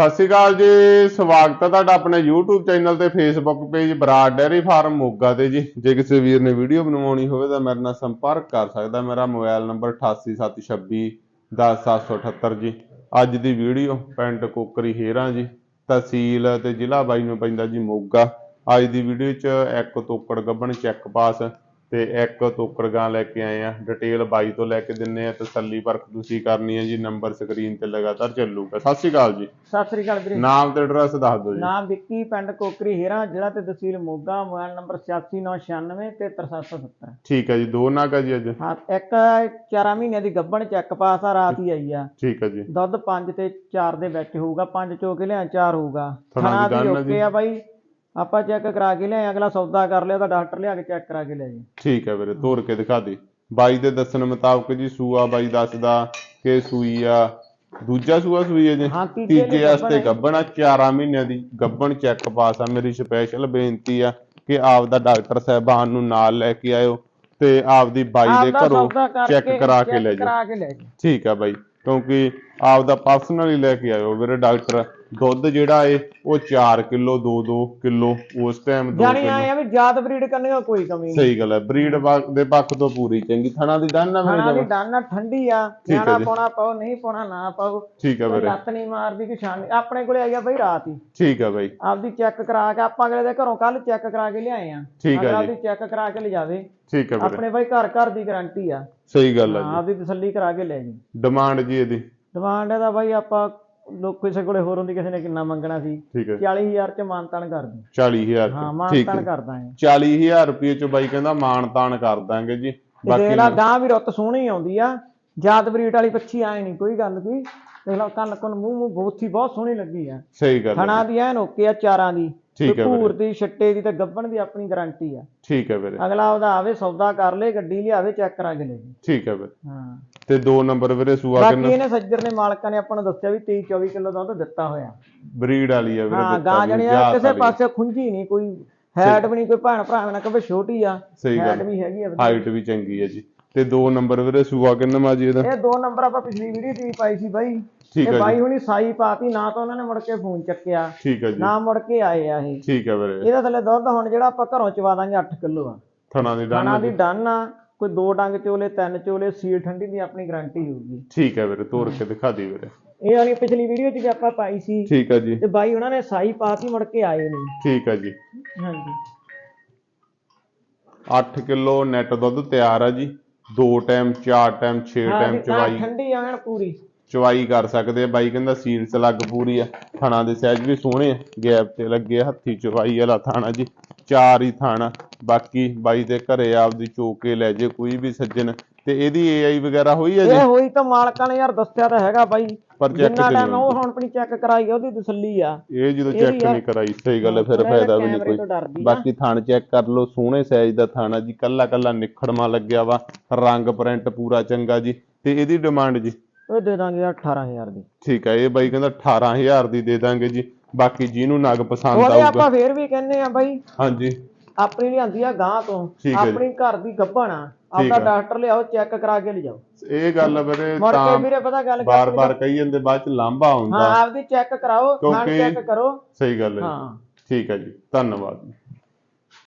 ਸਤਿ ਸ਼੍ਰੀ ਅਕਾਲ ਜੀ, ਸਵਾਗਤ ਹੈ ਤੁਹਾਡਾ ਆਪਣੇ YouTube ਚੈਨਲ ਤੇ Facebook page Brar dairy farm Moga ਤੇ ਜੀ। ਜੇ ਕਿਸੇ ਵੀਰ ਨੇ ਵੀਡੀਓ ਬਣਵਾਉਣੀ ਹੋਵੇ ਤਾਂ ਮੇਰੇ ਨਾਲ ਸੰਪਰਕ ਕਰ ਸਕਦਾ ਮੇਰਾ ਮੋਬਾਈਲ ਨੰਬਰ 8876 10778 ਜੀ। ਅੱਜ ਦੀ ਵੀਡੀਓ ਪਿੰਡ ਕੋਕਰੀ ਹੇਰਾਂ ਜੀ, ਤਹਿਸੀਲ ਤੇ ਜ਼ਿਲ੍ਹਾ ਬਾਈ ਨੂੰ ਪੈਂਦਾ ਜੀ ਮੋਗਾ। ਅੱਜ ਦੀ ਵੀਡੀਓ 'ਚ ਇੱਕ ਤੋਕੜ ਗੱਬਣ ਚੈੱਕ ਪਾਸ ਤੇ ਇੱਕ ਤੋਕੜ ਗਾਂ ਲੈ ਕੇ ਆਏ ਆ। ਡਿਟੇਲ ਬਾਈ ਤੋਂ ਲੈ ਕੇ ਦਿੰਨੇ ਆ ਤਸੱਲੀ ਪਰਖ ਤੁਸੀਂ ਕਰਨੀ ਹੈ ਜੀ। ਨੰਬਰ ਸਕਰੀਨ ਤੇ ਲਗਾਤਾਰ ਚੱਲੂਗਾ। ਸਤਿ ਸ਼੍ਰੀ ਅਕਾਲ ਜੀ। ਸਤਿ ਸ੍ਰੀ ਅਕਾਲ ਵੀਰੇ। ਨਾਮ ਤੇ ਐਡਰੈਸ ਦੱਸ ਦਿਓ ਜੀ। ਨਾਮ ਵਿੱਕੀ ਪਿੰਡ ਕੋਕਰੀ ਹੀਰਾ ਜ਼ਿਲ੍ਹਾ ਤੇ ਤਹਿਸੀਲ ਮੋਗਾ ਮੋਬਾਈਲ ਨੰਬਰ 8696 ਤੇ 6770 ਠੀਕ ਹੈ ਜੀ। ਦੋ ਨਾਗ ਆ ਜੀ ਅੱਜ। ਹਾਂ ਇੱਕ 4 ਮਹੀਨਿਆਂ ਦੀ ਗੱਭਣ ਚੈੱਕ ਪਾਸ ਆ ਰਾਤ ਹੀ ਆਈ ਆ। ਠੀਕ ਹੈ ਜੀ। ਦੁੱਧ 5 ਤੇ 4 ਦੇ ਵਿੱਚ ਹੋਊਗਾ। 5 ਚੋਕੇ ਲਿਆ 4 ਹੋਊਗਾ। ਥਣਾ ਦੀ ਓਕੇ ਆ ਬਾਈ। ਆਪਾਂ ਚੈੱਕ ਕਰਾ ਕੇ ਲਿਆਏ ਅਗਲਾ ਸੌਦਾ ਕਰ ਲਿਆ ਤਾਂ ਡਾਕਟਰ ਲਿਆ ਕੇ ਚੈੱਕ ਕਰਾ ਕੇ ਲੈ ਜੀ ਠੀਕ ਹੈ ਵੀਰੇ ਤੋੜ ਕੇ ਦਿਖਾ ਦੇ। ਬਾਈ ਦੇ ਦੱਸਣ ਮੁਤਾਬਕ ਜੀ ਸੂਆ ਬਾਈ ਦੱਸਦਾ ਕਿ ਸੂਈ ਆ ਦੂਜਾ ਸੂਆ ਸੂਈ ਹੈ ਜੀ? ਤੀਜੇ ਵਾਸਤੇ ਗੱਬਣ ਆ 4 ਮਹੀਨਿਆਂ ਦੀ ਗੱਬਣ ਚੈੱਕ ਪਾਸ ਆ। ਮੇਰੀ ਸਪੈਸ਼ਲ ਬੇਨਤੀ ਆ ਕਿ ਆਪਦਾ ਡਾਕਟਰ ਸਾਹਿਬਾਨ ਨੂੰ ਨਾਲ ਲੈ ਕੇ ਆਇਓ ਤੇ ਆਪਦੀ ਬਾਈ ਦੇ ਘਰੋਂ ਚੈੱਕ ਕਰਾ ਕੇ ਲੈ ਜਾਓ। ਠੀਕ ਆ ਬਾਈ ਕਿਉਂਕਿ ਆਪਦਾ ਪਰਸਨਲੀ ਲੈ ਕੇ ਆਇਓ ਵੀਰੇ ਡਾਕਟਰ ਦੁੱਧ ਜਿਹੜਾ ਏ ਉਹ 4 ਕਿਲੋ 2-2 ਕਿਲੋ ਉਸ ਟਾਈਮ 2 ਜਾਣੀ ਆਏ ਆ ਵੀ ਜਾਤ ਬਰੀਡ ਕਰਨੇ ਦਾ ਕੋਈ ਕਮੀ ਨਹੀਂ। ਸਹੀ ਗੱਲ ਹੈ ਬਰੀਡ ਦੇ ਪੱਖ ਤੋਂ ਪੂਰੀ ਚੰਗੀ ਥਣਾ ਦੀ ਡਨ ਨਾ ਖਾਣਾ ਮੇਰੇ ਦੀ ਡਾਨਾ ਠੰਡੀ ਆ ਠੀਕ ਹੈ ਨਿਆਣਾ ਜੀ। ਪਾਉਣਾ ਪਾਓ ਨਹੀਂ ਪਾਉਣਾ ਨਾ ਪਾਓ। ਠੀਕ ਹੈ ਵੀਰੇ। ਲੱਤ ਨਹੀਂ ਮਾਰਦੀ ਕਿ ਛਾਣ ਆਪਣੇ ਕੋਲੇ ਆਈ ਆ ਬਈ ਰਾਤ ਹੀ। ਠੀਕ ਹੈ ਬਾਈ। ਆਪਦੀ ਚੈੱਕ ਕਰਾ ਕੇ ਆਪਾਂ ਅਗਲੇ ਦੇ ਘਰੋਂ ਕੱਲ ਚੈੱਕ ਕਰਾ ਕੇ ਲਿਆਏ ਆ। ਠੀਕ ਹੈ ਅਗਲਾ ਜੀ। ਆਪਦੀ ਚੈੱਕ ਕਰਾ ਕੇ ਲਿਜਾਵੇ। ਠੀਕ ਹੈ ਵੀਰੇ। ਆਪਣੇ ਬਾਈ ਘਰ ਘਰ ਦੀ ਗਾਰੰਟੀ ਆ। ਸਹੀ ਗੱਲ ਹੈ ਹਾਂ, ਜੀ। ਆਪਦੀ ਤਸੱਲੀ ਕਰਾ ਕੇ ਲੈ ਜੀ। ਡਿਮਾਂਡ ਜੀ ਇਹਦੀ। ਡਿਮਾਂਡ ਇਹਦਾ ਬਾਈ ਆਪਾਂ ਲੋਕ ਕਿਸੇ ਕੋਲੇ ਹੋਰ ਹੁੰਦੀ ਕਿਸੇ ਨੇ ਕਿੰਨਾ ਮੰਗਣਾ ਸੀ ਠੀਕ ਹੈ। 40000 ਚ ਮਾਨਤਾਨ ਕਰ ਦੀ 40000 ਹਾਂ ਮਾਨਤਾਨ ਹੈ ਕਰ ਦਾਂਗੇ। 40000 ਰੁਪਏ ਚ ਬਾਈ ਕਹਿੰਦਾ ਮਾਣ ਤਾਣ ਕਰ ਦਾਂਗੇ ਜੀ। ਬਾਕੀ ਲਾ ਗਾਂ ਵੀ ਰੁੱਤ ਸੋਹਣੀ ਆਉਂਦੀ ਆ। ਜਾਤ ਬਰੀਡ ਵਾਲੀ ਪੱਛੀ ਆਏ ਨਹੀਂ ਕੋਈ ਗੱਲ ਕੋਈ ਦੇਖ ਲਾ ਕੰਨ ਕੰਨ ਮੂੰਹ ਮੂੰਹ ਬੋਥੀ ਬਹੁਤ ਸੋਹਣੀ ਲੱਗੀ ਆ। ਸਹੀ ਗੱਲ ਥਣਾ ਦੀ ਐਨ ਓਕੇ ਆ ਚਾਰਾਂ ਦੀ। ਠੀਕ ਹੈ ਭੂਰ ਦੀ ਛੱਟੇ ਦੀ ਤੇ ਗੱਬਣ ਦੀ ਆਪਣੀ ਗਾਰੰਟੀ ਆ। ਠੀਕ ਹੈ ਵੀਰੇ। ਅਗਲਾ ਉਹਦਾ ਆਵੇ ਸੌਦਾ ਕਰ ਲੇ ਗੱਡੀ ਲਿਆਵੇ ਚੈੱਕ ਕਰਾ ਕੇ ਲੈ ਜੀ ਠੀਕ ਹੈ ਵੀਰੇ। ਹਾਂ। ਤੇ ਦੋ ਨੰਬਰ ਵੀਰੇ ਸੂਆ ਬਾਕੀ ਕਿੰਨਾ ਇਹਨੇ ਸੱਜਰ ਨੇ ਮਾਲਕਾਂ ਨੇ ਆਪਾਂ ਨੂੰ ਦੱਸਿਆ ਵੀ 23 24 ਕਿਲੋ ਦੁੱਧ ਦਿੱਤਾ ਹੋਇਆ। ਬਰੀਡ ਵਾਲੀ ਆ ਵੀਰੇ ਹਾਂ ਗਾਂ ਜਣੀ ਕਿਸੇ। ਪਾਸੇ ਖੁੰਝੀ ਨਹੀਂ ਕੋਈ ਹੈਟ ਵੀ ਨਹੀਂ ਕੋਈ ਭੈਣ ਭਰਾ ਨਾ ਕਹੇ ਛੋਟੀ ਆ ਹੈਟ ਵੀ ਹੈਗੀ ਆ। ਹਾਈਟ ਵੀ ਚੰਗੀ ਹੈ ਜੀ। ਤੇ ਦੋ ਨੰਬਰ ਵੀਰੇ ਸੂਆ ਕਿੰਨਾ ਮਾ ਜੀ ਇਹਦਾ? ਇਹ ਦੋ ਨੰਬਰ ਆਪਾਂ ਪਿਛਲੀ ਵੀਡੀਓ 'ਚ ਵੀ ਪਾਈ ਸੀ ਬਾਈ। ਠੀਕ ਹੈ ਬਾਈ ਹੁਣੀ ਸਾਈ ਪਾਤੀ ਨਾ ਤਾਂ ਉਹਨਾਂ ਨੇ ਮੁੜ ਕੇ ਫੋਨ ਚੱਕਿਆ ਠੀਕ ਹੈ ਜੀ। ਨਾ ਮੁੜ ਕੇ ਆਏ ਆ ਇਹ ਠੀਕ ਹੈ ਵੀਰੇ। ਇਹਦਾ ਥੱਲੇ ਦੁੱਧ ਹੁਣ ਜਿਹੜਾ ਆਪਾਂ ਘਰੋਂ ਚਵਾ ਦਾਂਗੇ 8 ਕਿਲੋ ਆ। ਥਣਾ ਦੀ ਡਨ ਦੀ ਡਨ ਆ ਕੋਈ ਦੋ ਡੰਗ ਚੋਲੇ ਤਿੰਨ ਚੋਲੇ ਸੀਲ ਠੰਡੀ ਦੀ ਆਪਣੀ ਗਾਰੰਟੀ ਹੋਊਗੀ। ਠੀਕ ਹੈ ਵੀਰੇ ਤੋੜ ਕੇ ਦਿਖਾ ਦੀ ਵੀਰੇ। ਇਹ ਵਾਲੀ ਪਿਛਲੀ ਵੀਡੀਓ 'ਚ ਵੀ ਆਪਾਂ ਪਾਈ ਸੀ। ਠੀਕ ਹੈ ਜੀ। ਤੇ ਬਾਈ ਉਹਨਾਂ ਨੇ ਸਾਈ ਪਾਤੀ ਮੁੜ ਕੇ ਆਏ ਨਹੀਂ। ਠੀਕ ਹੈ ਜੀ। ਹਾਂਜੀ। 8 ਕਿਲੋ ਨੈਟ ਦੁੱਧ ਤਿਆਰ ਆ ਜੀ। ਦੋ ਟਾਈਮ ਚਾਰ ਟਾਈਮ 6 ਹਾਂ ਟਾਈਮ ਚਵਾਈ। ਠੰਡੀ ਆਣ ਪੂਰੀ। ਚਵਾਈ ਕਰ ਸਕਦੇ ਆ। ਬਾਈ ਕਹਿੰਦਾ ਸੀਲ ਚ ਲੱਗ ਪੂਰੀ ਆ। ਥਣਾ ਦੇ ਸਾਈਜ਼ ਵੀ ਸੋਹਣੇ ਆ। ਗੈਪ ਤੇ ਲੱਗੇ ਆ, ਹੱਥੀ ਚਵਾਈ ਵਾਲਾ ਥਾਣਾ ਜੀ। ਚਾਰ ਹੀ ਥਾਣਾ। ਬਾਕੀ ਬਾਈ ਦੇ ਘਰੇ ਆਪਦੀ ਚੋਕੇ ਲੈ ਜੇ ਕੋਈ ਵੀ ਸੱਜਣ। ਤੇ ਇਹਦੀ ਏਆਈ ਵਗੈਰਾ ਹੋਈ ਆ ਜੀ? ਇਹ ਹੋਈ ਤਾਂ ਮਾਲਕਾਂ ਨੇ ਯਾਰ ਦੱਸਿਆ ਤਾਂ ਹੈਗਾ ਬਾਈ। ਪਰ check ਜਿੰਨਾ ਟਾਈਮ ਉਹ ਹੁਣ ਆਪਣੀ ਚੈੱਕ ਕਰਾਈ ਉਹਦੀ ਤਸੱਲੀ ਆ। ਇਹ ਜਦੋਂ ਚੈੱਕ। ਨਹੀਂ ਕਰਾਈ ਸਹੀ ਗੱਲ ਹੈ ਫਿਰ ਫਾਇਦਾ ਵੀ ਨਹੀਂ ਕੋਈ। ਬਾਕੀ ਥਣ ਚੈੱਕ ਕਰ ਲਓ ਸੋਹਣੇ ਸਾਈਜ਼ ਦਾ ਥਾਣਾ ਜੀ। ਕੱਲਾ ਕੱਲਾ ਨਿਖੜਮਾ ਲੱਗਿਆ ਵਾ। ਰੰਗ ਪ੍ਰਿੰਟ ਪੂਰਾ ਚੰਗਾ ਜੀ। ਤੇ ਇਹਦੀ ਡਿਮਾਂਡ ਜੀ? ਉਹ ਦੇ ਦਾਂਗੇ ਯਾਰ 18000 ਦੀ। ਠੀਕ ਹੈ ਇਹ ਬਾਈ ਕਹਿੰਦਾ 18000 ਦੀ ਦੇ ਦਾਂਗੇ ਜੀ ਬਾਕੀ ਜਿਹਨੂੰ ਨਗ ਪਸੰਦ ਉਹਦੇ ਆਊਗਾ। ਆਪਾਂ ਫੇਰ ਵੀ ਕਹਿੰਨੇ ਆ ਬਾਈ ਹਾਂਜੀ। ਆਪਣੀ ਲਿਆਂਦੀ ਆ ਗਾਂ ਤੋਂ ਹੈ। ਆਪਣੀ ਘਰ ਦੀ ਗੱਭਣ ਆ ਆਪਦਾ। ਡਾਕਟਰ ਲਿਆਓ ਚੈੱਕ ਕਰਾ ਕੇ ਲਿਜਾਓ। ਇਹ ਗੱਲ ਵੀਰੇ ਤਾਂ ਵੀਰੇ ਪਤਾ ਗੱਲ ਬਾਰ-ਬਾਰ ਕਹੀ ਜਾਂਦੇ ਬਾਅਦ ਚ ਲਾਂਭਾ ਹਾਂ ਆਉਂਦਾ ਆਪਦੀ ਚੈੱਕ ਕਰਾਓ ਕਿਉਂਕਿ- ਚੈੱਕ ਕਰੋ। ਸਹੀ ਗੱਲ ਹੈ। ਹਾਂ। ਠੀਕ ਹੈ ਜੀ ਧੰਨਵਾਦ।